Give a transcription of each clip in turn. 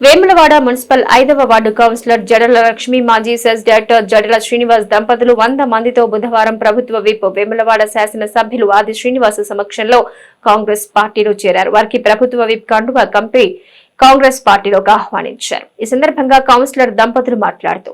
Vemulawada municipal ఐదవ ward councillor Jadala Lakshmi మాజీ cess director జడల శ్రీనివాస్ దంపతులు వంద మందితో బుధవారం ప్రభుత్వ విప్ వేములవాడ శాసన సభ్యులు ఆది శ్రీనివాస్ సమక్షంలో కాంగ్రెస్ పార్టీలో చేరారు. వారికి ప్రభుత్వ విప్ కండువా కంపి కాంగ్రెస్ పార్టీలోకి ఆహ్వానించారు. ఈ సందర్భంగా కౌన్సిలర్ దంపతులు మాట్లాడుతూ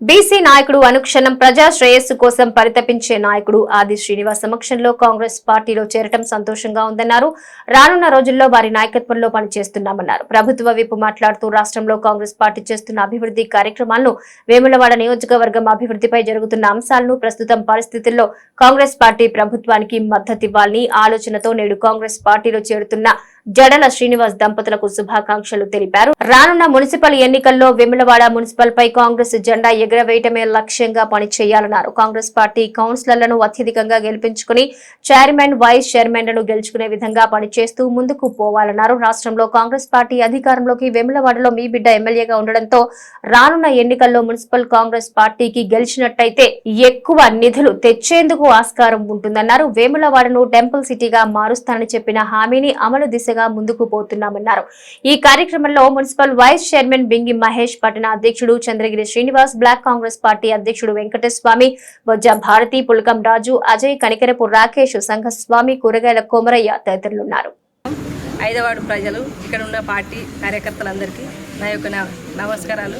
బీసీ నాయకుడు అనుక్షణం ప్రజా శ్రేయస్సు కోసం పరితపించే నాయకుడు ఆది శ్రీనివాస్ సమక్షంలో కాంగ్రెస్ పార్టీలో చేరటం సంతోషంగా ఉందన్నారు. రానున్న రోజుల్లో వారి నాయకత్వంలో పనిచేస్తున్నామన్నారు. ప్రభుత్వ వైపు మాట్లాడుతూ రాష్ట్రంలో కాంగ్రెస్ పార్టీ చేస్తున్న అభివృద్ధి కార్యక్రమాలను వేములవాడ నియోజకవర్గం అభివృద్ధిపై జరుగుతున్న అంశాలను ప్రస్తుతం పరిస్థితుల్లో కాంగ్రెస్ పార్టీ ప్రభుత్వానికి మద్దతివ్వాలని ఆలోచనతో నేడు కాంగ్రెస్ పార్టీలో చేరుతున్న జడల శ్రీనివాస్ దంపతులకు శుభాకాంక్షలు తెలిపారు. రానున్న మున్సిపల్ ఎన్నికల్లో విమలవాడ మున్సిపల్ పై కాంగ్రెస్ జెండా ఎగురవేయటమే లక్ష్యంగా పనిచేయాలన్నారు. కాంగ్రెస్ పార్టీ కౌన్సిలర్లను అత్యధికంగా గెలిపించుకుని చైర్మన్ వైస్ చైర్మన్లను గెలుచుకునే విధంగా పనిచేస్తూ ముందుకు పోవాలన్నారు. రాష్ట్రంలో కాంగ్రెస్ పార్టీ అధికారంలోకి వెములవాడలో మీ బిడ్డ ఎమ్మెల్యేగా ఉండడంతో రానున్న ఎన్నికల్లో మున్సిపల్ కాంగ్రెస్ పార్టీకి గెలిచినట్టయితే ఎక్కువ నిధులు తెచ్చేందుకు ఆస్కారం ఉంటుందన్నారు. వేములవాడను టెంపుల్ సిటీగా మారుస్తానని చెప్పిన హామీని అమలు దిశగా ముందుకు పోతున్నామన్నారు. ఈ కార్యక్రమంలో municipal vice chairman Bingi Mahesh పట్టణ అధ్యక్షుడు Chandragiri Srinivas block Congress party అధ్యక్షుడు వెంకటస్వామి బొజ్జ భారతి పులకం రాజు అజయ్ కనికరపు రాకేష్ సంఘస్వామి కూరగాయల కొమరయ్య తదితరులున్నారు. ఐదవాడు ప్రజలు ఇక్కడ ఉన్న పార్టీ కార్యకర్తలందరికీ నా యొక్క నమస్కారాలు.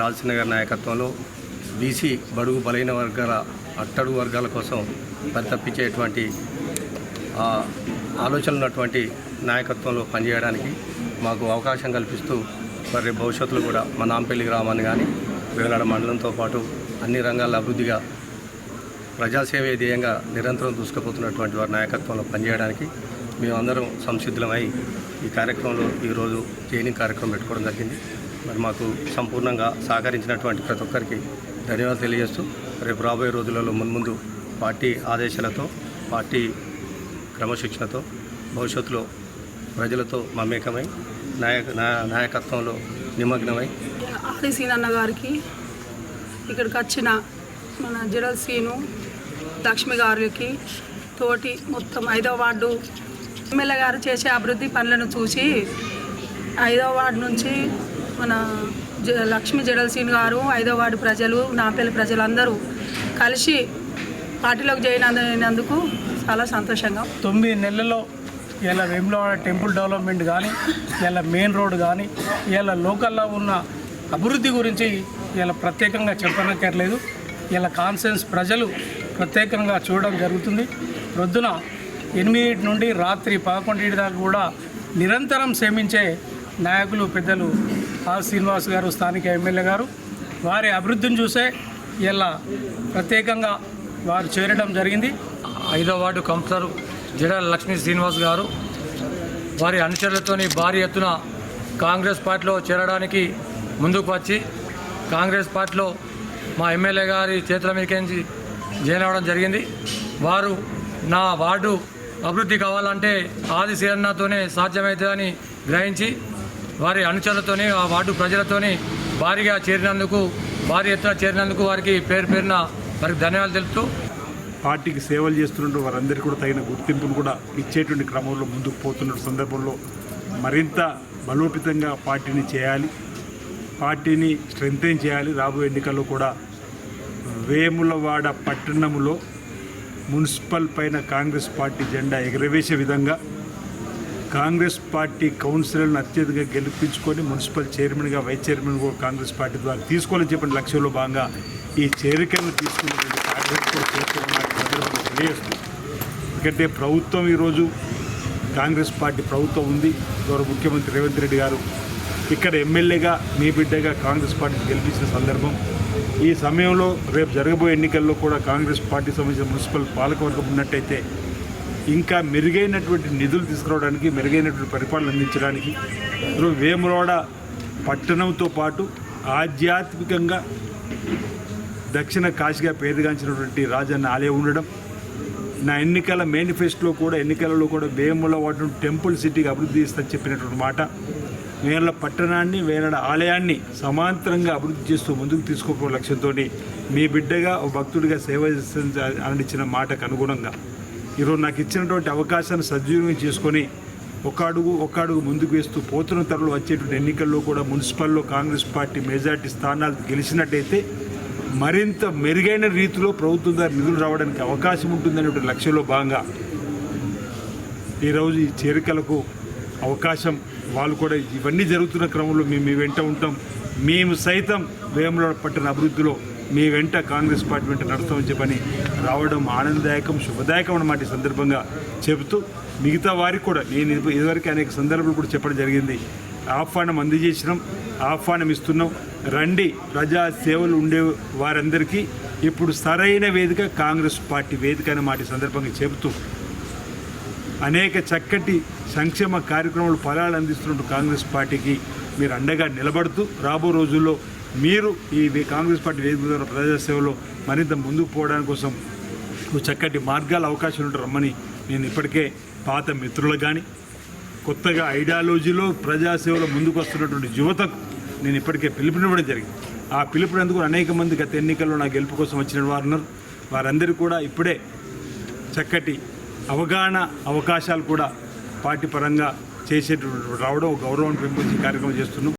రాజసింహ గారి నాయకత్వంలో బీసీ బడుగు బలైన వర్గాల అట్టడుగు వర్గాల కోసం పరితప్పించేటువంటి ఆలోచనలు ఉన్నటువంటి నాయకత్వంలో పనిచేయడానికి మాకు అవకాశం కల్పిస్తూ మరి భవిష్యత్తులో కూడా మా నాంపల్లి గ్రామాన్ని కానీ వేలాడ మండలంతో పాటు అన్ని రంగాల అభివృద్ధిగా ప్రజాసేవే ధ్యేయంగా నిరంతరం దూసుకుపోతున్నటువంటి వారి నాయకత్వంలో పనిచేయడానికి మేమందరం సంసిద్ధులమై ఈ కార్యక్రమంలో ఈరోజు ట్రైనింగ్ కార్యక్రమం పెట్టుకోవడం జరిగింది. మరి మాకు సంపూర్ణంగా సహకరించినటువంటి ప్రతి ఒక్కరికి ధన్యవాదాలు తెలియజేస్తూ రేపు రాబోయే రోజులలో మున్ముందు పార్టీ ఆదేశాలతో పార్టీ క్రమశిక్షణతో భవిష్యత్తులో ప్రజలతో మమేకమై నాయక నాయకత్వంలో నిమగ్నమై. ఆది సీనన్న ఇక్కడికి వచ్చిన మన జడల్ సీను లక్ష్మి గారికి తోటి మొత్తం ఐదో వార్డు ఎమ్మెల్యే గారు చేసే అభివృద్ధి పనులను చూసి ఐదో వార్డు నుంచి మన జ లక్ష్మి జడల్సీన్ గారు ఐదో వార్డు ప్రజలు నాపేల ప్రజలందరూ కలిసి పార్టీలోకి జాయిన్ అయినందుకు చాలా సంతోషంగా తొమ్మిది నెలల్లో ఇలా వేములవాడ టెంపుల్ డెవలప్మెంట్ కానీ ఇలా మెయిన్ రోడ్ కానీ ఇలా లోకల్లో ఉన్న అభివృద్ధి గురించి ఇలా ప్రత్యేకంగా చెప్పనక్కర్లేదు. ఇలా కాన్సెన్స్ ప్రజలు ప్రత్యేకంగా చూడడం జరుగుతుంది. ప్రొద్దున ఎనిమిది నుండి రాత్రి పదకొండింటి దాకా కూడా నిరంతరం శ్రమించే నాయకులు పెద్దలు ఆర్ శ్రీనివాస్ గారు స్థానిక ఎమ్మెల్యే గారు వారి అభివృద్ధిని చూసే ఇలా ప్రత్యేకంగా వారు చేరడం జరిగింది. ఐదో వార్డు కౌన్సిలర్ జడ లక్ష్మీ శ్రీనివాస్ గారు వారి అనుచరులతోని భారీ ఎత్తున కాంగ్రెస్ పార్టీలో చేరడానికి ముందుకు వచ్చి కాంగ్రెస్ పార్టీలో మా ఎమ్మెల్యే గారి చేతుల మీదకించి జాయిన్ అవ్వడం జరిగింది. వారు నా వార్డు అభివృద్ధి కావాలంటే ఆది సేరణతోనే సాధ్యమవుతుందని గ్రహించి వారి అనుచరులతోనే ఆ వార్డు ప్రజలతోని భారీగా చేరినందుకు భారీ ఎత్తున చేరినందుకు వారికి పేరు పేరున వారికి ధన్యవాదాలు తెలుపుతూ పార్టీకి సేవలు చేస్తున్నట్టు వారందరికీ కూడా తగిన గుర్తింపును కూడా ఇచ్చేటువంటి క్రమంలో ముందుకు పోతున్న సందర్భంలో మరింత బలోపేతంగా పార్టీని చేయాలి పార్టీని స్ట్రెంగ్తెన్ చేయాలి. రాబోయే ఎన్నికల్లో కూడా వేములవాడ పట్టణంలో మున్సిపల్ పైన కాంగ్రెస్ పార్టీ జెండా ఎగరవేసే విధంగా కాంగ్రెస్ పార్టీ కౌన్సిలర్లను అత్యధికంగా గెలిపించుకొని మున్సిపల్ చైర్మన్గా వైస్ చైర్మన్ కూడా కాంగ్రెస్ పార్టీ ద్వారా తీసుకోవాలని చెప్పిన లక్ష్యంలో భాగంగా ఈ చేరికలను తీసుకున్నటువంటి కార్యక్రమం కూడా చేస్తున్నామని తెలియజేస్తుంది ఎందుకంటే ప్రభుత్వం ఈరోజు కాంగ్రెస్ పార్టీ ప్రభుత్వం ఉంది. గౌరవ ముఖ్యమంత్రి రేవంత్ రెడ్డి గారు ఇక్కడ ఎమ్మెల్యేగా మీ బిడ్డగా కాంగ్రెస్ పార్టీ గెలిపించిన సందర్భం. ఈ సమయంలో రేపు జరగబోయే ఎన్నికల్లో కూడా కాంగ్రెస్ పార్టీ సంబంధించిన మున్సిపల్ పాలకవర్గం ఉన్నట్టయితే ఇంకా మెరుగైనటువంటి నిధులు తీసుకురావడానికి మెరుగైనటువంటి పరిపాలన అందించడానికి వేములవాడ పట్టణంతో పాటు ఆధ్యాత్మికంగా దక్షిణ కాశీగా పేరుగాంచినటువంటి రాజన్న ఆలయం ఉండడం నా ఎన్నికల మేనిఫెస్టోలో కూడా ఎన్నికలలో కూడా వేములవాడను టెంపుల్ సిటీగా అభివృద్ధి చేస్తా చెప్పినటువంటి మాట. వేల పట్టణాన్ని వేల ఆలయాన్ని సమాంతరంగా అభివృద్ధి చేస్తూ ముందుకు తీసుకోవడం లక్ష్యంతో మీ బిడ్డగా భక్తుడిగా సేవ చేస్తానని అందించిన మాటకు అనుగుణంగా ఈరోజు నాకు ఇచ్చినటువంటి అవకాశాన్ని సద్వినియోగం చేసుకొని ఒక అడుగు ఒక అడుగు ముందుకు వేస్తూ పోతున్న తరలు వచ్చేటువంటి ఎన్నికల్లో కూడా మున్సిపల్లో కాంగ్రెస్ పార్టీ మెజార్టీ స్థానాలు గెలిచినట్టయితే మరింత మెరుగైన రీతిలో ప్రభుత్వం ద్వారా నిధులు రావడానికి అవకాశం ఉంటుందనే లక్ష్యంలో భాగంగా ఈరోజు ఈ చేరికలకు అవకాశం వాళ్ళు కూడా ఇవన్నీ జరుగుతున్న క్రమంలో మేము మీ వెంట ఉంటాం. మేము సైతం వేముల పట్టణ అభివృద్ధిలో మీ వెంట కాంగ్రెస్ పార్టీ వెంట నడుస్తామని చెప్పని రావడం ఆనందదాయకం శుభదాయకం అన్నమాట ఈ సందర్భంగా చెబుతూ మిగతా వారికి కూడా నేను ఇదివరకు అనేక సందర్భాలు కూడా చెప్పడం జరిగింది. ఆహ్వానం అందజేసినాం ఆహ్వానం ఇస్తున్నాం. రండి ప్రజా సేవలు ఉండే వారందరికీ ఇప్పుడు సరైన వేదిక కాంగ్రెస్ పార్టీ వేదిక అనే మాట ఈ సందర్భంగా చెబుతూ అనేక చక్కటి సంక్షేమ కార్యక్రమాలు ఫలాలు అందిస్తున్న కాంగ్రెస్ పార్టీకి మీరు అండగా నిలబడుతూ రాబో రోజుల్లో మీరు ఈ కాంగ్రెస్ పార్టీ వేదిక ద్వారా ప్రజాసేవలో మరింత ముందుకు పోవడానికి కోసం చక్కటి మార్గాల అవకాశాలు ఉంటే రమ్మని నేను ఇప్పటికే పాత మిత్రులకు కానీ కొత్తగా ఐడియాలజీలో ప్రజాసేవలో ముందుకు వస్తున్నటువంటి యువతకు నేను ఇప్పటికే పిలుపునివ్వడం జరిగింది. ఆ పిలుపునందుకు అనేక మంది గత ఎన్నికల్లో నా గెలుపు కోసం వచ్చిన వారు ఉన్నారు. వారందరూ కూడా ఇప్పుడే చక్కటి అవగాహన అవకాశాలు కూడా పార్టీ పరంగా చేసేటువంటి రావడం గౌరవం పెంపొందించే కార్యక్రమం చేస్తున్నాం.